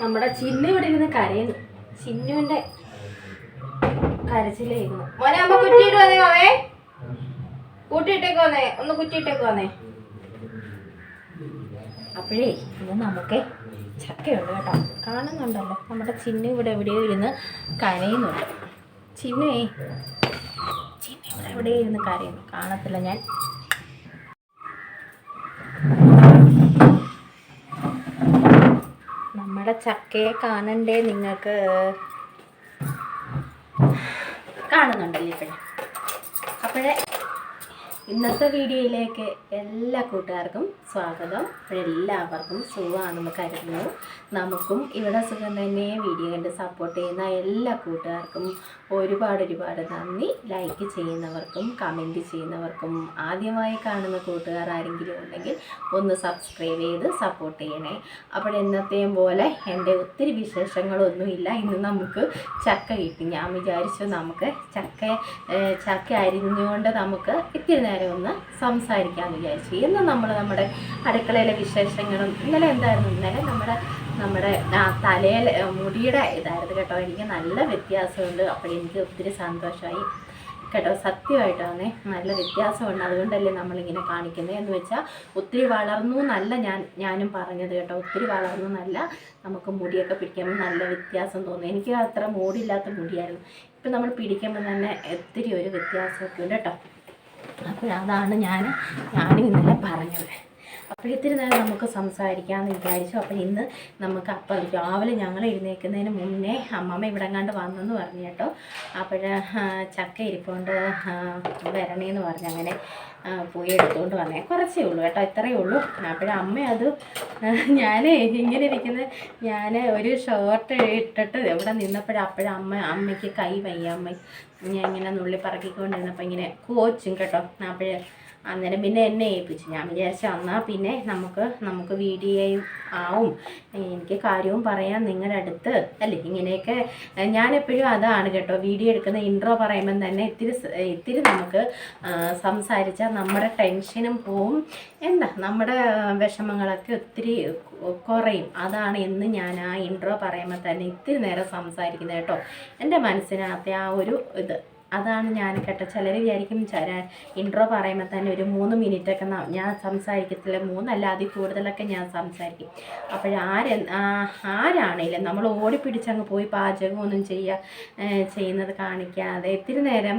നമ്മുടെ ചിന്നു ഇവിടെ ഇരുന്ന് കരയുന്നു. ചിന്നുവിന്റെ കരച്ചിലായിരുന്നു. മോനെ അമ്മ കുറ്റിയിട്ട് വന്നേ മാവേ കൂട്ടിയിട്ടേക്ക് വന്നേ ഒന്ന് കുറ്റിയിട്ടേക്ക് വന്നേ. അപ്പോഴേ ഇത് നമുക്ക് ചക്കയുണ്ട് കേട്ടോ. കാണുന്നുണ്ടല്ലോ. നമ്മുടെ ചിന്നു ഇവിടെ എവിടെയോ ഇരുന്ന് കരയുന്നുണ്ട്. ചിന്നുവേ ചിന്നു ഇവിടെ എവിടെയോ ഇരുന്ന് കരയുന്നു. കാണത്തില്ല ഞാൻ. നമ്മുടെ ചക്കയെ കാണണ്ടേ നിങ്ങൾക്ക്? കാണുന്നുണ്ടല്ലേ ഇപ്പോഴേ? അപ്പോഴേ ഇന്നത്തെ വീഡിയോയിലേക്ക് എല്ലാ കൂട്ടുകാർക്കും സ്വാഗതം. എല്ലാവർക്കും സുഖമാണെന്ന് കരുതുന്നു. നമുക്കും ഇവിടെ സുഖം തന്നെ വീഡിയോ കണ്ട് സപ്പോർട്ട് ചെയ്യുന്ന എല്ലാ കൂട്ടുകാർക്കും ഒരുപാട് ഒരുപാട് നന്ദി. ലൈക്ക് ചെയ്യുന്നവർക്കും കമന്റ് ചെയ്യുന്നവർക്കും ആദ്യമായി കാണുന്ന കൂട്ടുകാർ ആരെങ്കിലും ഉണ്ടെങ്കിൽ ഒന്ന് സബ്സ്ക്രൈബ് ചെയ്ത് സപ്പോർട്ട് ചെയ്യണേ. അപ്പോൾ എന്നത്തെയും പോലെ എന്റെ ഒത്തിരി വിശേഷങ്ങളൊന്നുമില്ല. ഇന്ന് നമുക്ക് ചക്ക കിട്ടി. ഞാൻ വിചാരിച്ചു നമുക്ക് ചക്ക ചക്ക അരിഞ്ഞുകൊണ്ട് നമുക്ക് ഇത്തിരി നേരം ഒന്ന് സംസാരിക്കാമെന്ന് വിചാരിച്ചു. ഇന്ന് നമ്മൾ നമ്മുടെ അടുക്കളയിലെ വിശേഷങ്ങളും ഇന്നലെ എന്തായിരുന്നു? ഇന്നലെ നമ്മുടെ നമ്മുടെ തലയിൽ മുടിയുടെ ഇതായിരുന്നു കേട്ടോ. എനിക്ക് നല്ല വ്യത്യാസമുണ്ട്. അപ്പോൾ എനിക്ക് ഒത്തിരി സന്തോഷമായി കേട്ടോ. സത്യമായിട്ടാണ് നല്ല വ്യത്യാസമുണ്ട്. അതുകൊണ്ടല്ലേ നമ്മളിങ്ങനെ കാണിക്കുന്നത്. എന്ന് വെച്ചാൽ ഒത്തിരി വളർന്നു എന്നല്ല ഞാൻ ഞാനും പറഞ്ഞത് കേട്ടോ. ഒത്തിരി വളർന്നു എന്നല്ല നമുക്ക് മുടിയൊക്കെ പിടിക്കുമ്പോൾ നല്ല വ്യത്യാസം തോന്നുന്നു. എനിക്ക് അത്ര മൂടില്ലാത്ത മുടിയായിരുന്നു. ഇപ്പം നമ്മൾ പിടിക്കുമ്പോൾ തന്നെ ഒത്തിരി ഒരു വ്യത്യാസമൊക്കെ ഉണ്ട് കേട്ടോ. അപ്പോൾ അതാണ് ഞാൻ ഞാനും ഇന്നലെ പറഞ്ഞത്. അപ്പോൾ ഇത്തിരി നേരം നമുക്ക് സംസാരിക്കാമെന്ന് വിചാരിച്ചു. അപ്പോൾ ഇന്ന് നമുക്ക് അപ്പം രാവിലെ ഞങ്ങൾ എഴുന്നേൽക്കുന്നതിന് മുന്നേ അമ്മമ്മ ഇവിടെ കണ്ട് വന്നെന്ന് പറഞ്ഞു കേട്ടോ. അപ്പോൾ ചക്ക ഇരിപ്പുണ്ട് വരണേന്ന് പറഞ്ഞു. അങ്ങനെ പോയി എടുത്തുകൊണ്ട് വന്നേ. കുറച്ചേ ഉള്ളൂ കേട്ടോ ഇത്രയേ ഉള്ളൂ. അപ്പോഴും അമ്മ അത് ഞാൻ ഇങ്ങനെ ഇരിക്കുന്ന ഞാൻ ഒരു ഷോർട്ട് ഇട്ടിട്ട് ഇവിടെ അമ്മ അമ്മയ്ക്ക് കൈ വയ്യ. അമ്മ ഞാൻ ഇങ്ങനെ നുള്ളി പറക്കിക്കൊണ്ടിരുന്നപ്പോൾ ഇങ്ങനെ കോച്ചും കേട്ടോ. അപ്പോഴേ അന്നേരം പിന്നെ എന്നെ ഏൽപ്പിച്ചു. ഞാൻ വിചാരിച്ചു എന്നാൽ പിന്നെ നമുക്ക് നമുക്ക് വീഡിയോയും ആവും. എനിക്ക് കാര്യവും പറയാം നിങ്ങളുടെ അടുത്ത് അല്ലേ? ഇങ്ങനെയൊക്കെ ഞാനെപ്പോഴും അതാണ് കേട്ടോ. വീഡിയോ എടുക്കുന്ന ഇൻട്രോ പറയുമ്പം തന്നെ ഇത്തിരി ഇത്തിരി നമുക്ക് സംസാരിച്ചാൽ നമ്മുടെ ടെൻഷനും പോവും. എന്താ? നമ്മുടെ വിഷമങ്ങളൊക്കെ ഒത്തിരി കുറയും. അതാണ് എന്ന് ഞാൻ ആ ഇൻട്രോ പറയുമ്പോൾ തന്നെ ഇത്തിരി നേരം സംസാരിക്കുന്നത് കേട്ടോ. എന്റെ മനസ്സിനകത്തെ ആ ഒരു ഇത്. അതാണ് ഞാൻ കേട്ടോ. ചിലർ വിചാരിക്കും ഇൻട്രോ പറയുമ്പോൾ തന്നെ ഒരു മൂന്ന് മിനിറ്റ് ഒക്കെ ഞാൻ സംസാരിക്കത്തില്ല. മൂന്നല്ല അതിൽ കൂടുതലൊക്കെ ഞാൻ സംസാരിക്കും. അപ്പോഴാരെ ആരാണേലും നമ്മൾ ഓടിപ്പിടിച്ചങ്ങ് പോയി പാചകമൊന്നും ചെയ്യുക ചെയ്യുന്നത് കാണിക്കാതെ ഇത്തിരി നേരം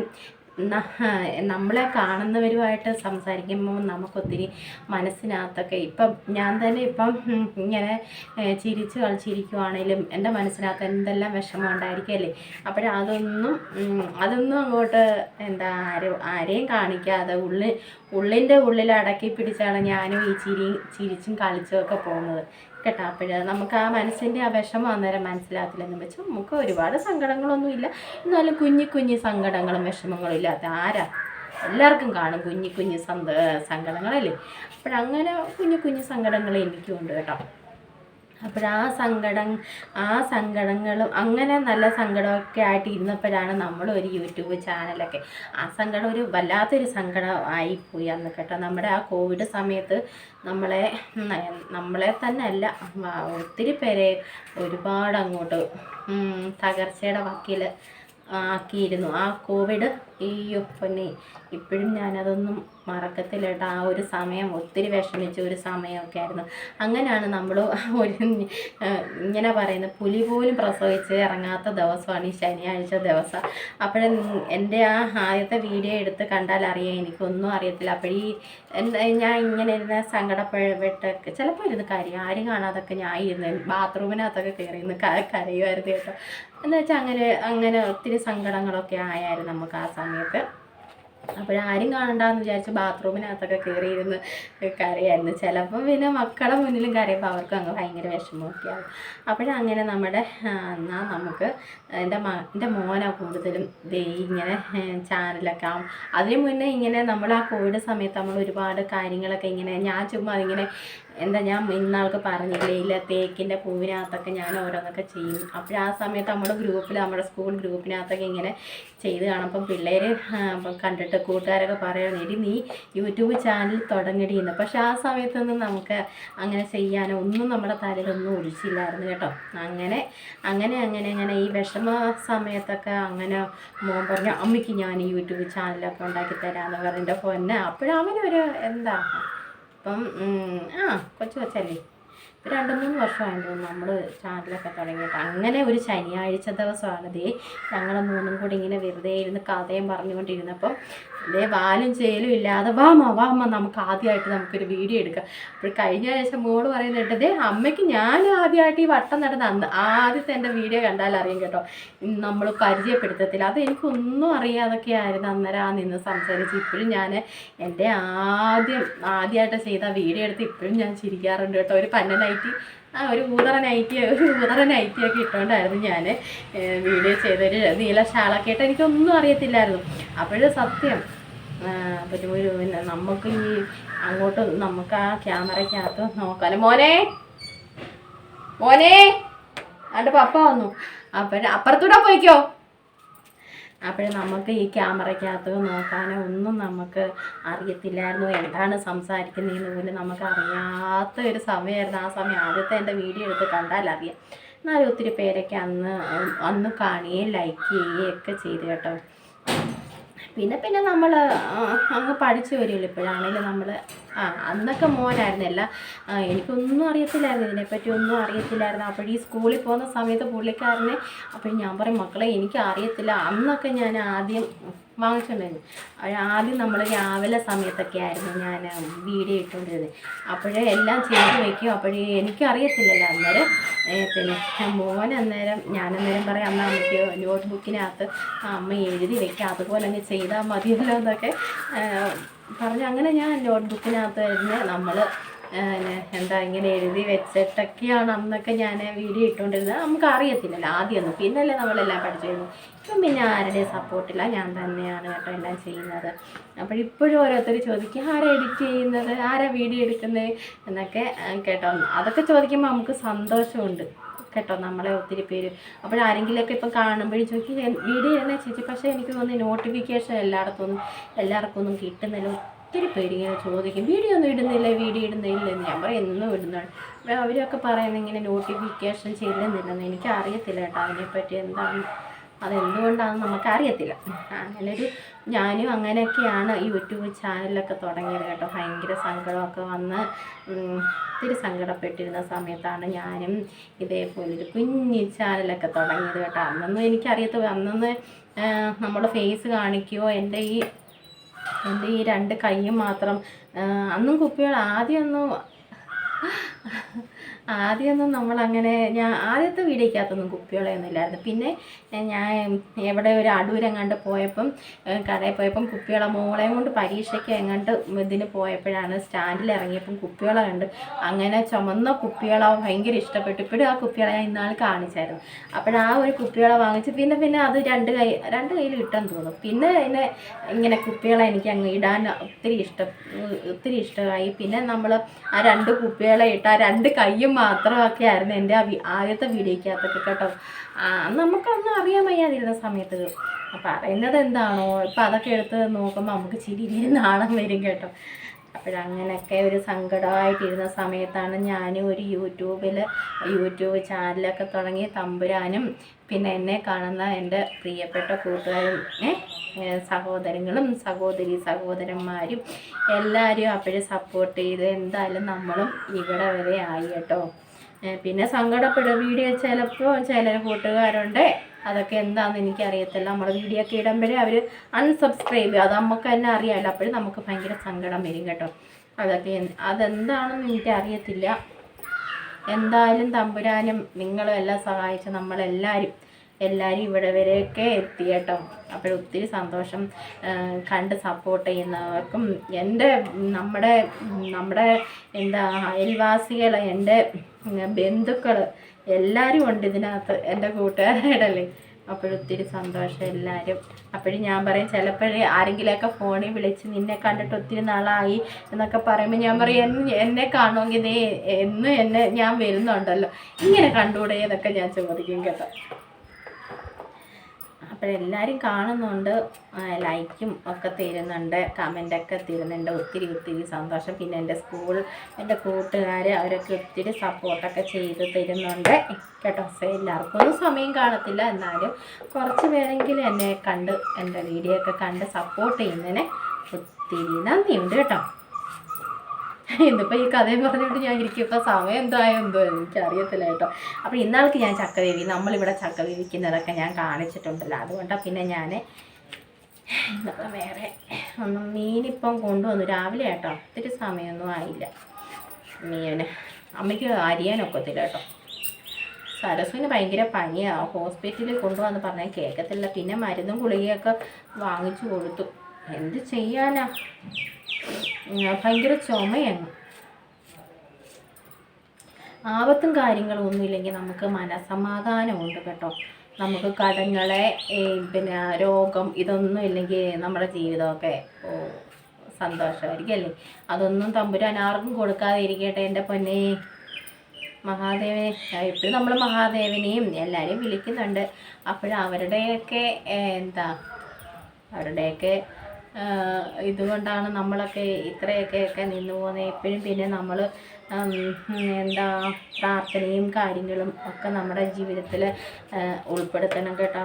നമ്മളെ കാണുന്നവരുമായിട്ട് സംസാരിക്കുമ്പോൾ നമുക്കൊത്തിരി മനസ്സിനകത്തൊക്കെ ഇപ്പം ഞാൻ തന്നെ ഇപ്പം ഇങ്ങനെ ചിരിച്ച് കളിച്ചിരിക്കുവാണേലും എന്റെ മനസ്സിനകത്ത് എന്തെല്ലാം വിഷമം ഉണ്ടായിരിക്കുമല്ലേ അപ്പോഴും അതൊന്നും അതൊന്നും അങ്ങോട്ട് എന്താ ആരും ആരെയും കാണിക്കാതെ ഉള്ളിൽ ഉള്ളിന്റെ ഉള്ളിൽ അടക്കി പിടിച്ചാണ് ഞാനും ഈ ചിരി ചിരിച്ചും കളിച്ചും ഒക്കെ പോകുന്നത്. കേട്ടോ അപ്പോഴ് നമുക്ക് ആ മനസ്സിന്റെ ആ വിഷമം അന്നേരം മനസ്സിലാകത്തില്ലെന്ന് വെച്ച് നമുക്ക് ഒരുപാട് സങ്കടങ്ങളൊന്നും ഇല്ല എന്നാലും കുഞ്ഞു കുഞ്ഞു സങ്കടങ്ങളും വിഷമങ്ങളും ഇല്ലാത്ത ആരാ? എല്ലാവർക്കും കാണും കുഞ്ഞു കുഞ്ഞു സങ്കടങ്ങളല്ലേ? അപ്പോഴങ്ങനെ കുഞ്ഞു കുഞ്ഞു സങ്കടങ്ങൾ എനിക്കും ഉണ്ട് കേട്ടോ ആ സങ്കടം ആ സങ്കടങ്ങളും അങ്ങനെ നല്ല സങ്കടമൊക്കെ ആയിട്ട് ഇരുന്നപ്പോഴാണ് നമ്മൾ ഒരു യൂട്യൂബ് ചാനലൊക്കെ. ആ സങ്കടം ഒരു വല്ലാത്തൊരു സങ്കടം ആയിപ്പോയി അന്ന് കേട്ടോ. നമ്മുടെ ആ കോവിഡ് സമയത്ത് നമ്മളെ നമ്മളെ തന്നെ അല്ല ഒത്തിരി പേരെ ഒരുപാട് അങ്ങോട്ട് തകർച്ചയുടെ വക്കിൽ ആക്കിയിരുന്നു. ആ കോവിഡ് അയ്യോ പൊന്നെ ഇപ്പോഴും ഞാനതൊന്നും മറക്കത്തില്ല ആ ഒരു സമയം ഒത്തിരി വിഷമിച്ച ഒരു സമയമൊക്കെ ആയിരുന്നു. അങ്ങനെയാണ് നമ്മൾ ഒരു ഇങ്ങനെ പറയുന്നത് പുലി പോലും പ്രസവിച്ച് ഇറങ്ങാത്ത ദിവസമാണ് ഈ ശനിയാഴ്ച ദിവസം. അപ്പോഴും എന്റെ ആ ആദ്യത്തെ വീഡിയോ എടുത്ത് കണ്ടാൽ അറിയാം. എനിക്കൊന്നും അറിയത്തില്ല. അപ്പോഴീ എന്താ ഞാൻ ഇങ്ങനെ ഇരുന്ന് സങ്കടപ്പെട്ടൊക്കെ ചിലപ്പോൾ ഇരുന്ന് കരയും. ആരും കാണാതൊക്കെ ഞാൻ ഇരുന്ന് ബാത്റൂമിനകത്തൊക്കെ കയറി ഇരുന്ന് ക- കരയുമായിരുന്നു കേട്ടോ. എന്ന് വെച്ചാൽ അങ്ങനെ അങ്ങനെ ഒത്തിരി സങ്കടങ്ങളൊക്കെ ആയായിരുന്നു നമുക്ക് ആ സമയത്ത്. അപ്പോഴാരും കാണണ്ടെന്ന് വിചാരിച്ച് ബാത്റൂമിനകത്തൊക്കെ കയറി ഇരുന്ന് കരയായിരുന്നു. ചിലപ്പോൾ പിന്നെ മക്കളെ മുന്നിലും കരയുമ്പോൾ അവർക്ക് അങ്ങ് ഭയങ്കര വിഷമമൊക്കെ ആവും അപ്പോഴങ്ങനെ നമ്മുടെ എന്നാൽ നമുക്ക് എന്റെ മ എന്റെ മോനാ കൂടുതലും ദേ ഇങ്ങനെ ചാനലൊക്കെ ആവും. അതിന് മുന്നേ ഇങ്ങനെ നമ്മൾ ആ കോവിഡ് സമയത്ത് നമ്മൾ ഒരുപാട് കാര്യങ്ങളൊക്കെ ഇങ്ങനെ ഞാൻ ചുമ്മാ ഇങ്ങനെ എന്താ ഞാൻ ഇന്നാൾക്ക് പറഞ്ഞില്ലേ? ഇല്ല തേക്കിന്റെ പൂവിനകത്തൊക്കെ ഞാൻ ഓരോന്നൊക്കെ ചെയ്യും. അപ്പോൾ ആ സമയത്ത് നമ്മുടെ ഗ്രൂപ്പിൽ നമ്മുടെ സ്കൂൾ ഗ്രൂപ്പിനകത്തൊക്കെ ഇങ്ങനെ ചെയ്ത് കാണുമ്പം പിള്ളേർ കണ്ടിട്ട് കൂട്ടുകാരൊക്കെ പറയണം എടി നീ യൂട്യൂബ് ചാനൽ തുടങ്ങടി എന്ന്. പക്ഷെ ആ സമയത്തൊന്നും നമുക്ക് അങ്ങനെ ചെയ്യാനോ ഒന്നും നമ്മുടെ തലയിലൊന്നും ഒഴിച്ചില്ലായിരുന്നു കേട്ടോ. അങ്ങനെ അങ്ങനെ അങ്ങനെ അങ്ങനെ ഈ വിഷമ സമയത്തൊക്കെ അങ്ങനെ മോൻ പറഞ്ഞു അമ്മയ്ക്ക് ഞാൻ യൂട്യൂബ് ചാനലൊക്കെ ഉണ്ടാക്കി തരാമെന്ന് പറഞ്ഞിട്ട് പൊന്നെ. അപ്പോഴവനൊരു എന്താ ഇപ്പം ആ കൊച്ചു കൊച്ചല്ലേ. ഇപ്പം രണ്ട് മൂന്ന് വർഷമായി തോന്നുന്നു നമ്മൾ ചാനലൊക്കെ തുടങ്ങിയിട്ട്. അങ്ങനെ ഒരു ശനിയാഴ്ച ദിവസമാണ് ദേ ഞങ്ങൾ മൂന്നും കൂടി ഇങ്ങനെ വെറുതെ ഇരുന്ന് കഥയും പറഞ്ഞുകൊണ്ടിരുന്നപ്പം ദേ വാലും ചേലും ഇല്ലാതെ വാമ വാമ നമുക്ക് ആദ്യമായിട്ട് നമുക്കൊരു വീഡിയോ എടുക്കാം. അപ്പോൾ കഴിഞ്ഞ ആഴ്ച മോൾ പറയുന്നുണ്ട് ദേ അമ്മയ്ക്ക് ഞാൻ ആദ്യമായിട്ട് ഈ വട്ടം നടന്ന അന്ന് ആദ്യത്തെ എന്റെ വീഡിയോ കണ്ടാൽ അറിയും കേട്ടോ. നമ്മൾ പരിചയപ്പെടുത്തത്തില്ല. അത് എനിക്കൊന്നും അറിയാതൊക്കെ ആയിരുന്നു അന്നേരം ആ നിന്ന് സംസാരിച്ച്. ഇപ്പോഴും ഞാൻ എന്റെ ആദ്യം ആദ്യമായിട്ട് ചെയ്ത വീഡിയോ എടുത്ത് ഇപ്പോഴും ഞാൻ ചിരിക്കാറുണ്ട് കേട്ടോ. ഒരു പന്നനായിട്ട് ആ ഒരു ഊതറ നൈറ്റി ഒരു ഊതറ നൈറ്റിയൊക്കെ ഇട്ടുകൊണ്ടായിരുന്നു ഞാൻ വീഡിയോ ചെയ്തൊരു നീല ഷാളൊക്കെ ഇട്ട് എനിക്കൊന്നും അറിയത്തില്ലായിരുന്നു. അപ്പോഴും സത്യം പിന്നെ പിന്നെ നമുക്ക് ഈ അങ്ങോട്ട് നമുക്ക് ആ ക്യാമറയ്ക്കകത്ത് നോക്കാനും മോനെ മോനെ അവിടെ പപ്പ വന്നു. അപ്പോഴ അപ്പുറത്തൂടെ പോയിക്കോ. അപ്പോഴേ നമുക്ക് ഈ ക്യാമറയ്ക്കകത്ത് നോക്കാനോ ഒന്നും നമുക്ക് അറിയത്തില്ലായിരുന്നു. എന്താണ് സംസാരിക്കുന്നതെന്ന് പോലും നമുക്ക് അറിയാത്ത ഒരു സമയമായിരുന്നു. ആ സമയം ആദ്യത്തെ എന്റെ വീഡിയോ എടുത്ത് കണ്ടാൽ അറിയാം. എന്നാലും ഒത്തിരി പേരൊക്കെ അന്ന് അന്ന് കാണുകയും ലൈക്ക് ചെയ്യുകയും ഒക്കെ ചെയ്തു കേട്ടോ. പിന്നെ പിന്നെ നമ്മൾ അങ്ങ് പഠിച്ചു വരുമല്ലോ ഇപ്പോഴാണെങ്കിലും നമ്മൾ ആ അന്നൊക്കെ മോനായിരുന്നല്ല എനിക്കൊന്നും അറിയത്തില്ലായിരുന്നു ഇതിനെപ്പറ്റി ഒന്നും അറിയത്തില്ലായിരുന്നു. അപ്പോൾ ഈ സ്കൂളിൽ പോകുന്ന സമയത്ത് പുള്ളിക്കാരനെ അപ്പോൾ ഞാൻ പറയും മക്കളെ എനിക്ക് അറിയത്തില്ല അന്നൊക്കെ ഞാൻ ആദ്യം വാങ്ങിച്ചിട്ടുണ്ടായിരുന്നു. ആദ്യം നമ്മൾ രാവിലെ സമയത്തൊക്കെ ആയിരുന്നു ഞാൻ വീഡിയോ ഇട്ടുകൊണ്ടിരുന്നത്. അപ്പോഴേ എല്ലാം ചെയ്ത് വെക്കും. അപ്പോഴേ എനിക്കറിയത്തില്ലല്ലോ അന്നേരം. പിന്നെ മോൻ അന്നേരം ഞാൻ അന്നേരം പറയാം അമ്മ അമ്മയ്ക്ക് നോട്ട് ബുക്കിനകത്ത് അമ്മ എഴുതി വെക്കാം. അതുപോലെ അങ്ങ് ചെയ്താൽ മതിയല്ലോ എന്നൊക്കെ. പറഞ്ഞു അങ്ങനെ ഞാൻ നോട്ട് ബുക്കിനകത്ത് തന്നെ നമ്മൾ എന്താ ഇങ്ങനെ എഴുതി വെച്ചിട്ടൊക്കെയാണ് അന്നൊക്കെ ഞാൻ വീഡിയോ ഇട്ടുകൊണ്ടിരുന്നത്. നമുക്ക് അറിയത്തില്ലല്ലോ ആദ്യമൊന്നും. പിന്നല്ലേ നമ്മളെല്ലാം പഠിച്ചിരുന്നു ഇപ്പം പിന്നെ ആരുടെയും സപ്പോർട്ടില്ല ഞാൻ തന്നെയാണ് കേട്ടോ എല്ലാം ചെയ്യുന്നത്. അപ്പോൾ ഇപ്പോഴും ഓരോരുത്തർ ചോദിക്കും ആരാ എഡിറ്റ് ചെയ്യുന്നത്? ആരാ വീഡിയോ എടുക്കുന്നത് എന്നൊക്കെ കേട്ടോ. അതൊക്കെ ചോദിക്കുമ്പോൾ നമുക്ക് സന്തോഷമുണ്ട് കേട്ടോ നമ്മളെ ഒത്തിരി പേര്. അപ്പോൾ ആരെങ്കിലുമൊക്കെ ഇപ്പം കാണുമ്പോഴും ചോദിക്കും വീഡിയോ എന്നാ ചേച്ചി? പക്ഷേ എനിക്ക് തോന്നുന്നു നോട്ടിഫിക്കേഷൻ എല്ലായിടത്തൊന്നും എല്ലാവർക്കും ഒന്നും കിട്ടുന്നില്ല. ഒത്തിരി പേര് ഇങ്ങനെ ചോദിക്കും വീഡിയോ ഒന്നും ഇടുന്നില്ല? വീഡിയോ ഇടുന്നില്ല? എന്ന് ഞാൻ പറയും എന്നും ഇടുന്നുണ്ട് അപ്പോൾ അവരൊക്കെ പറയുന്നത് ഇങ്ങനെ നോട്ടിഫിക്കേഷൻ ചെല്ലുന്നില്ലെന്ന് എനിക്ക് അറിയത്തില്ല കേട്ടോ അതിനെപ്പറ്റി എന്താണ് അതെന്തുകൊണ്ടാണെന്ന് നമുക്കറിയത്തില്ല. അങ്ങനൊരു ഞാനും അങ്ങനെയൊക്കെയാണ് യൂട്യൂബ് ചാനലൊക്കെ തുടങ്ങിയത് കേട്ടോ. ഭയങ്കര സങ്കടമൊക്കെ വന്ന് ഒത്തിരി സങ്കടപ്പെട്ടിരുന്ന സമയത്താണ് ഞാനും ഇതേപോലെ ഒരു കുഞ്ഞി ചാനലൊക്കെ തുടങ്ങിയത് കേട്ടോ. അന്നൊന്നും എനിക്കറിയത്തില്ല. അന്നൊന്ന് നമ്മുടെ ഫേസ് കാണിക്കുമോ എന്റെ ഈ എന്റെ ഈ രണ്ട് കൈയും മാത്രം അന്നും കുപ്പികൾ ആദ്യമൊന്നും ആദ്യമൊന്നും നമ്മളങ്ങനെ ഞാൻ ആദ്യത്തെ വീഡിയോക്കകത്തൊന്നും കുപ്പികളൊന്നും ഇല്ലായിരുന്നു. പിന്നെ ഞാൻ എവിടെ ഒരു അടൂരം കണ്ട് പോയപ്പം കടയിൽ പോയപ്പം കുപ്പികളെ മോളെയും കൊണ്ട് പരീക്ഷയ്ക്ക് എങ്ങാണ്ട് ഇതിന് പോയപ്പോഴാണ് സ്റ്റാൻഡിൽ ഇറങ്ങിയപ്പം കുപ്പികളെ കണ്ട് അങ്ങനെ ചുമന്ന കുപ്പികളെ ഭയങ്കര ഇഷ്ടപ്പെട്ടു. ഇപ്പോഴും ആ കുപ്പികളെ ഞാൻ ഇന്നാൾ കാണിച്ചായിരുന്നു. അപ്പോഴാ ഒരു കുപ്പികളെ വാങ്ങിച്ച് പിന്നെ പിന്നെ അത് രണ്ട് കൈ രണ്ട് കയ്യിൽ കിട്ടാൻ തോന്നും പിന്നെ അതിനെ ഇങ്ങനെ കുപ്പികളെ എനിക്ക് അങ്ങ് ഇടാൻ ഒത്തിരി ഇഷ്ടം ഒത്തിരി ഇഷ്ടമായി. പിന്നെ നമ്മൾ ആ രണ്ട് കുപ്പികളെ ഇട്ട് ആ രണ്ട് കൈയും മാത്രമൊക്കെ ആയിരുന്നു എന്റെ ആദ്യത്തെ വീഡിയോയ്ക്കകത്തൊക്കെ കേട്ടോ. നമുക്കൊന്നും അറിയാൻ വയ്യാതിരുന്ന സമയത്ത് പറയുന്നത് എന്താണോ ഇപ്പം അതൊക്കെ എടുത്ത് നോക്കുമ്പോൾ നമുക്ക് ചിരി നാണം വരും കേട്ടോ. അപ്പോഴങ്ങനെയൊക്കെ ഒരു സങ്കടമായിട്ടിരുന്ന സമയത്താണ് ഞാനും ഒരു യൂട്യൂബിൽ യൂട്യൂബ് ചാനലൊക്കെ തുടങ്ങി തമ്പുരാനും പിന്നെ എന്നെ കാണുന്ന എന്റെ പ്രിയപ്പെട്ട കൂട്ടുകാരും സഹോദരങ്ങളും സഹോദരി സഹോദരന്മാരും എല്ലാവരും അപ്പോഴും സപ്പോർട്ട് ചെയ്ത് എന്തായാലും നമ്മളും ഇവിടെ വരെ ആയി കേട്ടോ. പിന്നെ സങ്കടപ്പെടും വീഡിയോ ചിലപ്പോൾ ചില കൂട്ടുകാരുണ്ട്. അതൊക്കെ എന്താണെന്ന് എനിക്കറിയത്തില്ല. നമ്മൾ വീഡിയോ ഒക്കെ ഇടുമ്പോഴേ അവർ അൺസബ്സ്ക്രൈബ് അത് നമുക്ക് തന്നെ അറിയാമല്ലോ അപ്പോഴും നമുക്ക് ഭയങ്കര സങ്കടം വരും കേട്ടോ. അതൊക്കെ അതെന്താണെന്ന് എനിക്ക് അറിയത്തില്ല എന്തായാലും തമ്പുരാനും നിങ്ങളും എല്ലാം സഹായിച്ച നമ്മളെല്ലാവരും എല്ലാവരും ഇവിടെ വരെയൊക്കെ എത്തി കേട്ടോ. അപ്പോൾ ഒത്തിരി സന്തോഷം കണ്ട് സപ്പോർട്ട് ചെയ്യുന്നവർക്കും എന്റെ നമ്മുടെ നമ്മുടെ എന്താ അയൽവാസികൾ എന്റെ ബന്ധുക്കൾ എല്ലാവരും ഉണ്ട് ഇതിനകത്ത് എന്റെ കൂട്ടുകാരുടെ അപ്പോഴൊത്തിരി സന്തോഷം എല്ലാവരും അപ്പോഴും ഞാൻ പറയും ചിലപ്പോഴേ ആരെങ്കിലുമൊക്കെ ഫോണിൽ വിളിച്ച് നിന്നെ കണ്ടിട്ട് ഒത്തിരി നാളായി എന്നൊക്കെ പറയുമ്പോൾ ഞാൻ പറയും "എന്നെ- കാണുമെങ്കിൽ നീ എന്ന് എന്നെ ഞാൻ വരുന്നുണ്ടല്ലോ. ഇങ്ങനെ കണ്ടുകൂടെ എന്നൊക്കെ ഞാൻ ചോദിക്കും കേട്ടോ. അപ്പോഴെല്ലാവരും കാണുന്നുണ്ട്. ആ, ലൈക്കും ഒക്കെ തരുന്നുണ്ട്. കമന്റൊക്കെ തരുന്നുണ്ട്. ഒത്തിരി ഒത്തിരി സന്തോഷം. പിന്നെ എന്റെ സ്കൂൾ എന്റെ കൂട്ടുകാർ അവരൊക്കെ ഒത്തിരി സപ്പോർട്ടൊക്കെ ചെയ്ത് തരുന്നുണ്ട്. കേട്ടോ എല്ലാവർക്കും സമയം കാണത്തില്ല. എന്നാലും കുറച്ച് പേരെങ്കിലും എന്നെ കണ്ട് എന്റെ വീഡിയോ ഒക്കെ കണ്ട് സപ്പോർട്ട് ചെയ്യുന്നതിന് ഒത്തിരി നന്ദിയുണ്ട് കേട്ടോ. ഇന്നിപ്പോൾ ഈ കഥയും പറഞ്ഞുകൊണ്ട് ഞാൻ ഇരിക്കുമ്പോൾ സമയം എന്തായോ എന്തോ എനിക്കറിയത്തില്ല കേട്ടോ. അപ്പോൾ ഇന്നാൾക്ക് ഞാൻ ചക്ക വേവി നമ്മളിവിടെ ചക്ക വേവിക്കുന്നതൊക്കെ ഞാൻ കാണിച്ചിട്ടുണ്ടല്ലോ. അതുകൊണ്ടാണ് പിന്നെ ഞാൻ ഇന്നിപ്പം വേറെ ഒന്നും മീനിപ്പം കൊണ്ടുവന്നു. രാവിലെ കേട്ടോ ഒത്തിരി സമയമൊന്നും ആയില്ല. മീന് അമ്മയ്ക്ക് അരിയാനൊക്കത്തില്ല കേട്ടോ. സരസുവിന് ഭയങ്കര പനിയാണ് ഹോസ്പിറ്റലിൽ കൊണ്ടുവന്ന് പറഞ്ഞാൽ കേൾക്കത്തില്ല പിന്നെ മരുന്നും ഗുളികയൊക്കെ വാങ്ങിച്ചു കൊടുത്തു. എന്ത് ചെയ്യാനാ? ഭയങ്കര ചുമയാണ്. ആപത്തും കാര്യങ്ങളും ഒന്നുമില്ലെങ്കിൽ നമുക്ക് മനസമാധാനമുണ്ട് കേട്ടോ. നമുക്ക് കടങ്ങളെ പിന്നെ രോഗം ഇതൊന്നും ഇല്ലെങ്കിൽ നമ്മുടെ ജീവിതമൊക്കെ സന്തോഷമായിരിക്കും അല്ലേ? അതൊന്നും തമ്പുരാൻ ആർക്കും കൊടുക്കാതെ ഇരിക്കട്ടെ എന്റെ പൊന്നെ. മഹാദേവനെ ഇപ്പോഴും നമ്മൾ മഹാദേവനെയും എല്ലാവരെയും വിളിക്കുന്നുണ്ട്. അപ്പോഴവരുടെയൊക്കെ എന്താ? അവരുടെയൊക്കെ ഇതുകൊണ്ടാണ് നമ്മളൊക്കെ ഇത്രയൊക്കെ ഒക്കെ നിന്ന് പോകുന്നത് എപ്പോഴും പിന്നെ നമ്മൾ എന്താ പ്രാർത്ഥനയും കാര്യങ്ങളും ഒക്കെ നമ്മുടെ ജീവിതത്തിൽ ഉൾപ്പെടുത്തണം കേട്ടോ.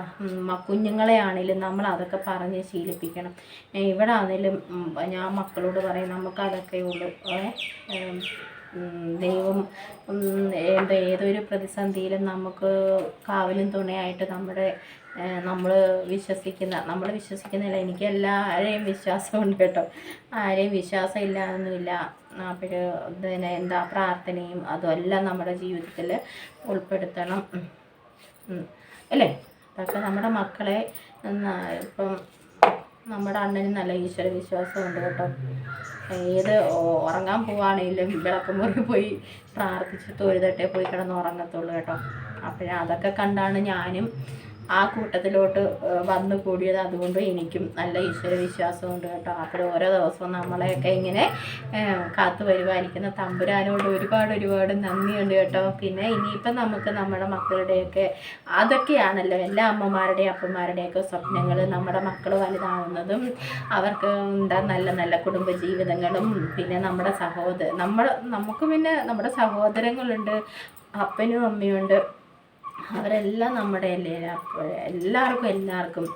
കുഞ്ഞുങ്ങളെ ആണെങ്കിലും നമ്മൾ അതൊക്കെ പറഞ്ഞ് ശീലിപ്പിക്കണം. ഇവിടെ ആണെങ്കിലും ഞാൻ മക്കളോട് പറയും നമുക്കതൊക്കെ ഉള്ളൂ. ദൈവം എന്താ ഏതൊരു പ്രതിസന്ധിയിലും നമുക്ക് കാവലും തുണയായിട്ട് നമ്മുടെ നമ്മൾ വിശ്വസിക്കുന്ന നമ്മൾ വിശ്വസിക്കുന്നില്ല എനിക്ക് എല്ലാവരെയും വിശ്വാസമുണ്ട് കേട്ടോ. ആരെയും വിശ്വാസം ഇല്ല അപ്പോൾ പിന്നെ എന്താ പ്രാർത്ഥനയും അതുമെല്ലാം നമ്മുടെ ജീവിതത്തിൽ ഉൾപ്പെടുത്തണം. അല്ലേ? അതൊക്കെ നമ്മുടെ മക്കളെ ഇപ്പം നമ്മുടെ അണ്ണന് നല്ല ഈശ്വര വിശ്വാസമുണ്ട് കേട്ടോ. ഏത് ഉറങ്ങാൻ പോവാണെങ്കിലും വിളക്കുമുറി പോയി പ്രാർത്ഥിച്ച് തൊഴുതട്ടെ പോയി കിടന്ന് ഉറങ്ങത്തുള്ളൂ കേട്ടോ. അപ്പോഴേ അതൊക്കെ കണ്ടാണ് ഞാനും ആ കൂട്ടത്തിലോട്ട് വന്നു കൂടിയത് അതുകൊണ്ട് എനിക്കും നല്ല ഈശ്വര വിശ്വാസമുണ്ട് കേട്ടോ. അപ്പോൾ ഓരോ ദിവസവും നമ്മളെയൊക്കെ ഇങ്ങനെ കാത്തു പരിപാലിക്കുന്ന തമ്പുരാനോട് ഒരുപാട് ഒരുപാട് നന്ദിയുണ്ട് കേട്ടോ. പിന്നെ ഇനിയിപ്പം നമുക്ക് നമ്മുടെ മക്കളുടെയൊക്കെ അതൊക്കെയാണല്ലോ എല്ലാ അമ്മമാരുടെയും അപ്പന്മാരുടെയൊക്കെ സ്വപ്നങ്ങൾ നമ്മുടെ മക്കൾ വലുതാവുന്നതും അവർക്ക് എന്താ നല്ല നല്ല കുടുംബ ജീവിതങ്ങളും പിന്നെ നമ്മുടെ സഹോദര നമ്മൾ നമുക്ക് പിന്നെ നമ്മുടെ സഹോദരങ്ങളുണ്ട് അപ്പനും അമ്മയുണ്ട്. അവരെല്ലാം നമ്മുടെ അല്ലേ? എല്ലാവർക്കും എല്ലാവർക്കും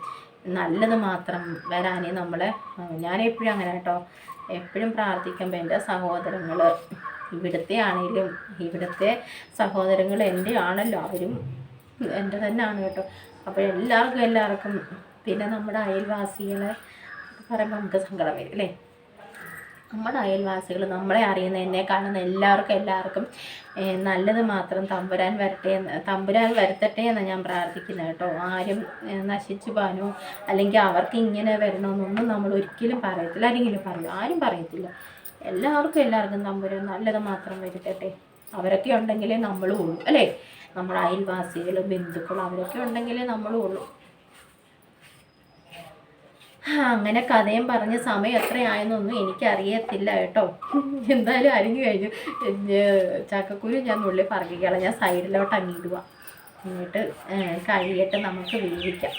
നല്ലത് മാത്രം വരാനേ നമ്മളെ ഞാനെപ്പോഴും അങ്ങനെ കേട്ടോ. എപ്പോഴും പ്രാർത്ഥിക്കുമ്പോൾ എന്റെ സഹോദരങ്ങൾ ഇവിടുത്തെ ആണെങ്കിലും ഇവിടുത്തെ സഹോദരങ്ങൾ എന്റെ ആണല്ലോ. അവരും എന്റെ തന്നെ ആണ് കേട്ടോ. അപ്പോൾ എല്ലാവർക്കും എല്ലാവർക്കും പിന്നെ നമ്മുടെ അയൽവാസികളെ പറയുമ്പോൾ നമുക്ക് സങ്കടം വരും അല്ലേ? നമ്മുടെ അയൽവാസികൾ നമ്മളെ അറിയുന്ന എന്നെ കാണുന്ന എല്ലാവർക്കും എല്ലാവർക്കും നല്ലത് മാത്രം തമ്പുരാൻ വരട്ടെ എന്ന് തമ്പുരാൻ വരുത്തട്ടെ എന്ന് ഞാൻ പ്രാർത്ഥിക്കുന്നത് കേട്ടോ. ആരും നശിച്ചു പോകാനോ അല്ലെങ്കിൽ അവർക്ക് ഇങ്ങനെ വരണമെന്നൊന്നും നമ്മൾ ഒരിക്കലും പറയത്തില്ല. ആരെങ്കിലും പറയൂ? ആരും പറയത്തില്ല. എല്ലാവർക്കും എല്ലാവർക്കും തമ്പുരാൻ നല്ലത് മാത്രം വരുത്തട്ടെ. അവരൊക്കെ ഉണ്ടെങ്കിലേ നമ്മളും ഉള്ളൂ അല്ലേ? നമ്മുടെ അയൽവാസികൾ ബന്ധുക്കൾ അവരൊക്കെ ഉണ്ടെങ്കിലേ നമ്മളും ഉള്ളൂ. അങ്ങനെ കഥയും പറഞ്ഞ് സമയം എത്രയായെന്നൊന്നും എനിക്കറിയത്തില്ല കേട്ടോ. എന്തായാലും അരിഞ്ഞു കഴിഞ്ഞു. ചക്കക്കുരു ഞാൻ ഉള്ളിൽ പറക്കിക്കള. ഞാൻ സൈഡിലോട്ട് അങ്ങിടുക എന്നിട്ട് കഴിയട്ട് നമുക്ക് വേവിക്കാം.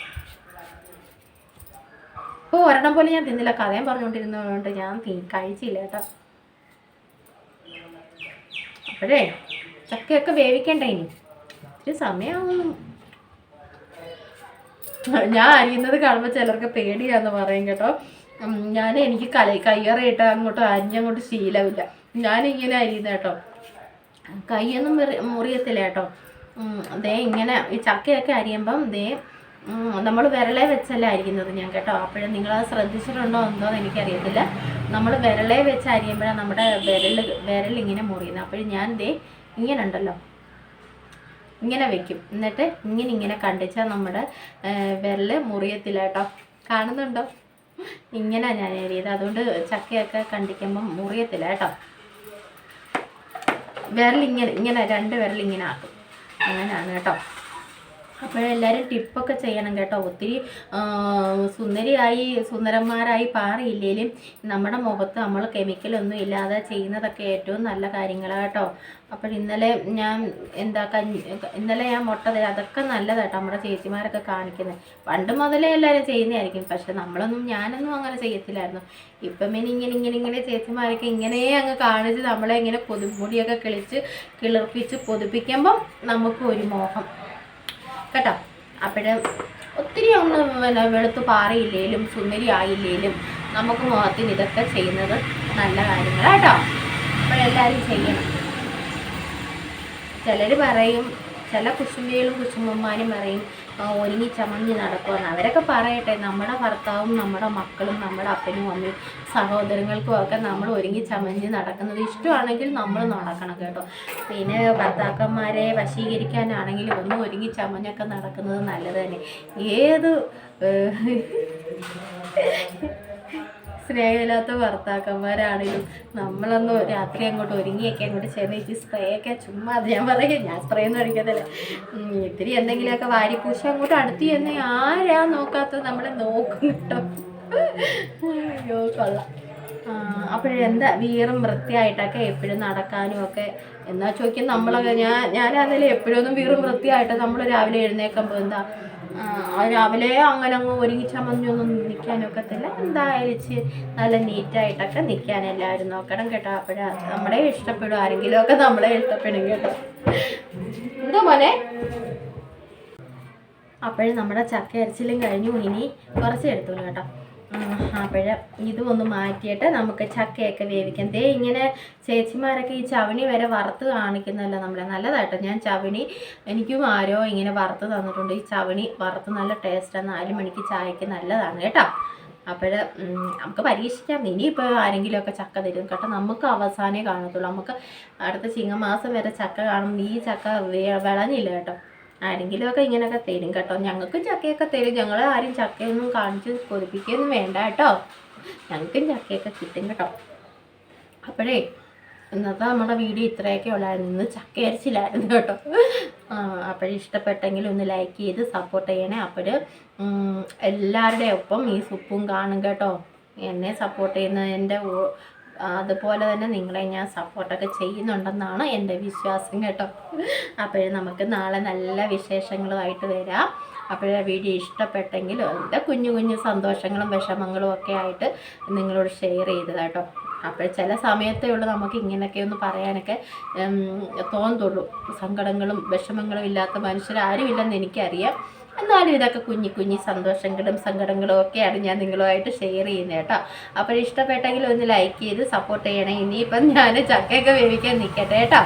ഇപ്പോൾ ഒരെണ്ണം പോലെ ഞാൻ തിന്നില്ല. കഥയും പറഞ്ഞുകൊണ്ടിരുന്നതുകൊണ്ട് ഞാൻ കഴിച്ചില്ല കേട്ടോ. അപ്പോഴേ ചക്കയൊക്കെ വേവിക്കണ്ടേ ഇനി? ഇത്തിരി സമയമാവും ഞാൻ അരിയുന്നത് കാണുമ്പോൾ ചിലർക്ക് പേടിയാന്ന് പറയും കേട്ടോ. ഞാൻ എനിക്ക് കല കയ്യറയിട്ട് അങ്ങോട്ട് അരിഞ്ഞങ്ങോട്ട് ശീലമില്ല. ഞാനിങ്ങനെ അരിയുന്ന കേട്ടോ. കൈയൊന്നും മുറി മുറിയത്തില്ല കേട്ടോ. ദേ ഇങ്ങനെ ഈ ചക്കയൊക്കെ അരിയുമ്പം ദേ നമ്മൾ വിരളെ വെച്ചല്ല അരിയുന്നത് ഞാൻ കേട്ടോ. അപ്പോഴും നിങ്ങളത് ശ്രദ്ധിച്ചിട്ടുണ്ടോ എന്തോ എനിക്കറിയത്തില്ല. നമ്മൾ വിരളെ വെച്ച് അരിയുമ്പോഴാണ് നമ്മുടെ വിരൽ വിരൽ ഇങ്ങനെ മുറിയുന്നത് അപ്പോഴും ഞാൻ ദേ ഇങ്ങനെ ഉണ്ടല്ലോ ഇങ്ങനെ വെക്കും. എന്നിട്ട് ഇങ്ങനെ ഇങ്ങനെ കണ്ടിച്ചാൽ നമ്മുടെ വിരൽ മുറിയത്തില്ല കേട്ടോ കാണുന്നുണ്ടോ? ഇങ്ങനെ ഞാൻ എഴുതിയത് അതുകൊണ്ട് ചക്കയൊക്കെ കണ്ടിക്കുമ്പം മുറിയത്തില്ല കേട്ടോ. വിരൽ ഇങ്ങനെ ഇങ്ങനെ രണ്ട് വിരൽ ഇങ്ങനെ ആക്കും. അങ്ങനെയാണ് കേട്ടോ. അപ്പോഴെല്ലാവരും ടിപ്പൊക്കെ ചെയ്യണം കേട്ടോ. ഒത്തിരി സുന്ദരിയായി സുന്ദരന്മാരായി പാറിയില്ലേലും നമ്മുടെ മുഖത്ത് നമ്മൾ കെമിക്കലൊന്നും ഇല്ലാതെ ചെയ്യുന്നതൊക്കെ ഏറ്റവും നല്ല കാര്യങ്ങളാണ് കേട്ടോ. അപ്പോൾ ഇന്നലെ ഞാൻ എന്താ കഞ്ഞി ഇന്നലെ ഞാൻ മുട്ട അതൊക്കെ നല്ലതാട്ടോ നമ്മുടെ ചേച്ചിമാരൊക്കെ കാണിക്കുന്നത്. പണ്ട് മുതലേ എല്ലാവരും ചെയ്യുന്നതായിരിക്കും പക്ഷെ നമ്മളൊന്നും ഞാനൊന്നും അങ്ങനെ ചെയ്യത്തില്ലായിരുന്നു. ഇപ്പം പിന്നെ ഇങ്ങനെ ഇങ്ങനെ ഇങ്ങനെ ചേച്ചിമാരൊക്കെ ഇങ്ങനെ അങ്ങ് കാണിച്ച് നമ്മളെ ഇങ്ങനെ പൊതുമുടിയൊക്കെ കിളിച്ച് കിളിർപ്പിച്ച് പൊതിപ്പിക്കുമ്പം നമുക്ക് ഒരു മോഹം. കേട്ടോ. അപ്പോഴും ഒത്തിരി ഒന്ന് പിന്നെ വെളുത്ത് പാറിയില്ലേലും സുന്ദരി ആയില്ലേലും നമുക്ക് മുഖത്തിന് ഇതൊക്കെ ചെയ്യുന്നത് നല്ല കാര്യങ്ങളാണ് കേട്ടോ. അപ്പോഴെല്ലാവരും ചെയ്യണം. ചിലർ പറയും ചില കുശുമ്പികളും കുശുമ്പന്മാരും പറയും "ആ, ഒരുങ്ങി ചമഞ്ഞ് നടക്കുമെന്ന് അവരൊക്കെ പറയട്ടെ നമ്മുടെ ഭർത്താവും നമ്മുടെ മക്കളും നമ്മുടെ അപ്പനും അമ്മയും സഹോദരങ്ങൾക്കും ഒക്കെ നമ്മൾ ഒരുങ്ങി ചമഞ്ഞ് നടക്കുന്നത് ഇഷ്ടമാണെങ്കിൽ നമ്മൾ നടക്കണം കേട്ടോ. പിന്നെ ഭർത്താക്കന്മാരെ വശീകരിക്കാനാണെങ്കിലും ഒന്നും ഒരുങ്ങി ചമഞ്ഞൊക്കെ നടക്കുന്നത് നല്ലത് തന്നെ. ഏത് സ്നേഹമില്ലാത്ത ഭർത്താക്കന്മാരാണെങ്കിലും നമ്മളൊന്ന് രാത്രി അങ്ങോട്ട് ഒരുങ്ങിയൊക്കെ അങ്ങോട്ട് ഇച്ചിരി സ്പ്രേ ഒക്കെ ചുമ്മാ അത് ഞാൻ പറയും. ഞാൻ സ്പ്രേ ഒന്നും അടിക്കത്തില്ല. ഇത്തിരി എന്തെങ്കിലുമൊക്കെ വാരിപ്പൂശ പൂശി അങ്ങോട്ട് അടുത്ത് ചെന്ന് ആരാ നോക്കാത്തത് നമ്മളെ നോക്കും കേട്ടോ. അയ്യോ കൊള്ളാം. അപ്പോഴെന്താ വീറും വൃത്തിയായിട്ടൊക്കെ എപ്പോഴും നടക്കാനും ഒക്കെ? എന്നാ ചോദിക്കും നമ്മളൊക്കെ. ഞാൻ ഞാനാണെങ്കിലും എപ്പോഴും ഒന്നും വീറും വൃത്തിയായിട്ട് നമ്മൾ രാവിലെ എഴുന്നേക്കുമ്പോൾ എന്താ രാവിലെ അങ്ങനെ അങ്ങ് ഒരുങ്ങി ചമഞ്ഞൊന്നും നിൽക്കാനൊക്കത്തില്ല എന്തായാലും നല്ല നീറ്റായിട്ടൊക്കെ നിൽക്കാൻ എല്ലാവരും നോക്കണം കേട്ടോ. അപ്പോഴാ നമ്മളെ ഇഷ്ടപ്പെടും. ആരെങ്കിലും ഒക്കെ നമ്മളെ ഇഷ്ടപ്പെടും കേട്ടോ. എന്തോ മോനെ? അപ്പോഴും നമ്മുടെ ചക്ക അരച്ചിലും കഴിഞ്ഞു. ഇനി കുറച്ച് എടുത്തോളൂ കേട്ടോ. അപ്പോഴ് ഇതും ഒന്ന് മാറ്റിയിട്ട് നമുക്ക് ചക്കയൊക്കെ വേവിക്കാം. ദേ ഇങ്ങനെ ചേച്ചിമാരൊക്കെ ഈ ചവണി വരെ വറുത്ത് കാണിക്കുന്നല്ലോ നമ്മളെ? നല്ലതായിട്ട് ഞാൻ ചവണി എനിക്കും ആരോ ഇങ്ങനെ വറുത്ത് തന്നിട്ടുണ്ട്. ഈ ചവണി വറുത്ത് നല്ല ടേസ്റ്റാണ് നാല് മണിക്ക് ചായക്ക് നല്ലതാണ് കേട്ടോ. അപ്പോൾ നമുക്ക് പരീക്ഷിക്കാം. ഇനിയിപ്പോൾ ആരെങ്കിലുമൊക്കെ ചക്ക തരും. കേട്ടോ നമുക്ക് അവസാനേ കാണത്തുള്ളൂ. നമുക്ക് അടുത്ത ചിങ്ങമാസം വരെ ചക്ക കാണും. ഈ ചക്ക വിളഞ്ഞില്ല കേട്ടോ. ആരെങ്കിലുമൊക്കെ ഇങ്ങനെയൊക്കെ തരും കേട്ടോ. ഞങ്ങൾക്കും ചക്കയൊക്കെ തരും. ഞങ്ങൾ ആരും ചക്കയൊന്നും കാണിച്ച് കൊതിപ്പിക്കുകയൊന്നും വേണ്ട കേട്ടോ. ഞങ്ങൾക്കും ചക്കയൊക്കെ കിട്ടും കേട്ടോ. അപ്പോഴേ ഇന്നത്തെ നമ്മുടെ വീഡിയോ ഇത്രയൊക്കെ ഉള്ളായിരുന്നു. ഇന്ന് ചക്ക അരച്ചില്ലായിരുന്നു കേട്ടോ. അപ്പോഴേ ഇഷ്ടപ്പെട്ടെങ്കിൽ ഒന്ന് ലൈക്ക് ചെയ്ത് സപ്പോർട്ട് ചെയ്യണേ. അപ്പോൾ എല്ലാവരുടെ ഒപ്പം ഈ സുപ്പും കാണും കേട്ടോ. എന്നെ സപ്പോർട്ട് ചെയ്യുന്ന എന്റെ അതുപോലെ തന്നെ നിങ്ങളെ ഞാൻ സപ്പോർട്ടൊക്കെ ചെയ്യുന്നുണ്ടെന്നാണ് എന്റെ വിശ്വാസം കേട്ടോ. അപ്പോഴേ നമുക്ക് നാളെ നല്ല വിശേഷങ്ങളുമായിട്ട് വരാം. അപ്പോഴേ വീഡിയോ ഇഷ്ടപ്പെട്ടെങ്കിൽ എന്റെ കുഞ്ഞു കുഞ്ഞു സന്തോഷങ്ങളും വിഷമങ്ങളും ഒക്കെ ആയിട്ട് നിങ്ങളോട് ഷെയർ ചെയ്തത് കേട്ടോ. അപ്പോൾ ചില സമയത്തേ ഉള്ളൂ നമുക്ക് ഇങ്ങനെയൊക്കെ ഒന്ന് പറയാനൊക്കെ തോന്നുള്ളൂ സങ്കടങ്ങളും വിഷമങ്ങളും ഇല്ലാത്ത മനുഷ്യരാരും ഇല്ലെന്ന് എനിക്കറിയാം. എന്നാലും ഇതൊക്കെ കുഞ്ഞി കുഞ്ഞി സന്തോഷങ്ങളും സങ്കടങ്ങളും ഒക്കെയാണ് ഞാൻ നിങ്ങളുമായിട്ട് ഷെയർ ചെയ്യുന്നത് കേട്ടോ. അപ്പോൾ ഇഷ്ടപ്പെട്ടെങ്കിൽ ഒന്ന് ലൈക്ക് ചെയ്ത് സപ്പോർട്ട് ചെയ്യണേ. ഇനിയിപ്പം ഞാൻ ചക്കയൊക്കെ വേവിക്കാൻ നിൽക്കട്ടെ കേട്ടോ.